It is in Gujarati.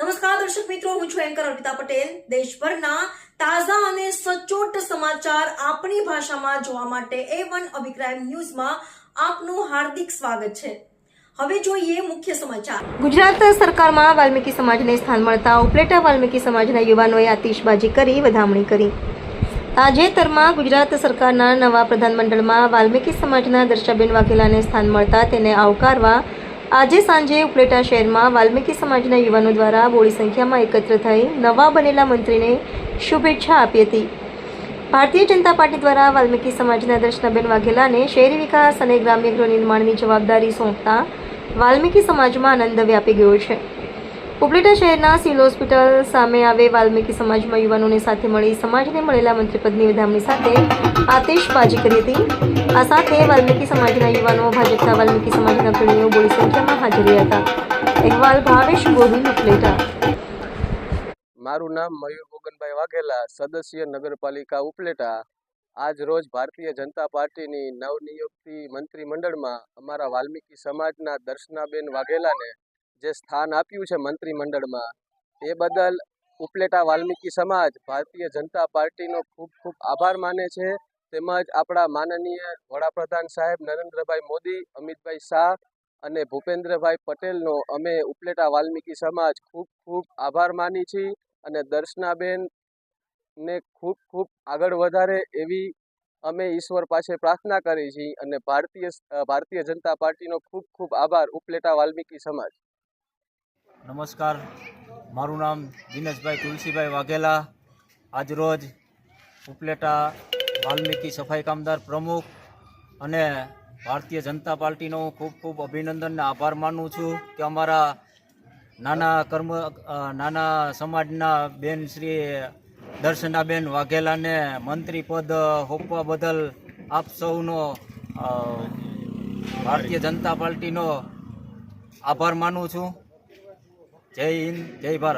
નમસ્કાર, દર્શક મિત્રો, હું છું એન્કર અર્પિતા પટેલ. દેશભરના તાજા અને સચોટ સમાચાર આપણી ભાષામાં જોવા માટે એ વન અભિક્રાઇમ ન્યૂઝમાં આપનું હાર્દિક સ્વાગત છે. હવે જોઈએ મુખ્ય સમાચાર. ગુજરાત સરકારમાં વાલ્મીકી સમાજને સ્થાન મળતા ઉપલેટા વાલ્મીકી સમાજના યુવાનોએ આતિશબાજી કરી, વધામણી કરી. તાજેતરમાં ગુજરાત સરકારના નવા પ્રધાનમંડળમાં વાલ્મીકી સમાજના દર્શાબેન વાઘેલાને સ્થાન મળતા તેને આવકારવા આજે સાંજે ઉપલેટા શહેરમાં વાલ્મીકી સમાજના યુવાનો દ્વારા બોડી સંખ્યામાં એકત્ર થઈ નવા બનેલા મંત્રીને શુભેચ્છા આપી હતી. ભારતીય જનતા પાર્ટી દ્વારા વાલ્મીકી સમાજના દર્શનાબેન વાઘેલાને શહેરી વિકાસ અને ગ્રામ્ય ગૃહ નિર્માણની જવાબદારી સોંપતા વાલ્મીકી સમાજમાં આનંદ વ્યાપી ગયો છે. ઉપલેટા શહેરના સિવિલ હોસ્પિટલ સામે આવે વાલ્મીકી સમાજમાં યુવાનોને સાથે મળી સમાજને મળેલા મંત્રીપદની વધામણી સાથે આતિશબાજી કરી હતી. આ સાથે વાલ્મીકી સમાજના યુવાનો, ભાજપના વાલ્મીકી સમાજના પ્રેમીઓ બોડી સંખ્યામાં હાજર રહ્યા હતા. અહેવાલ ભાવેશ ગોહિલ, ઉપલેટા. મારું નામ મયુર ગોગનભાઈ વાઘેલા, સદસ્ય નગરપાલિકા ઉપલેટા. આજ રોજ ભારતીય જનતા પાર્ટીની નવનિયુક્તિ મંત્રીમંડળમાં અમારા વાલ્મીકી સમાજના દર્શનાબેન વાઘેલાને જે સ્થાન આપ્યું છે મંત્રીમંડળમાં એ બદલ ઉપલેટા વાલ્મીકી સમાજ ભારતીય જનતા પાર્ટીનો ખૂબ ખૂબ આભાર માને છે. તેમજ આપણા માનનીય વડાપ્રધાન સાહેબ નરેન્દ્રભાઈ મોદી, અમિતભાઈ શાહ અને ભૂપેન્દ્રભાઈ પટેલનો અમે ઉપલેટા વાલ્મીકી સમાજ ખૂબ ખૂબ આભાર માની છીએ અને દર્શનાબેન ને ખૂબ ખૂબ આગળ વધારે એવી અમે ઈશ્વર પાસે પ્રાર્થના કરી છીએ અને ભારતીય ભારતીય જનતા પાર્ટીનો ખૂબ ખૂબ આભાર ઉપલેટા વાલ્મીકી સમાજ. નમસ્કાર. મારું નામ દિનેશભાઈ તુલસીભાઈ વાઘેલા. આજરોજ ઉપલેટા વાલ્મીકી સફાઈ કામદાર પ્રમુખ અને ભારતીય જનતા પાર્ટીનો હું ખૂબ ખૂબ અભિનંદન આભાર માનું છું કે અમારા નાના કર્મ નાના સમાજના બેન શ્રી દર્શનાબેન વાઘેલાને મંત્રી પદ હોપવા બદલ આપ સૌનો ભારતીય જનતા પાર્ટીનો આભાર માનું છું. જય હિન્દ જય ભારત.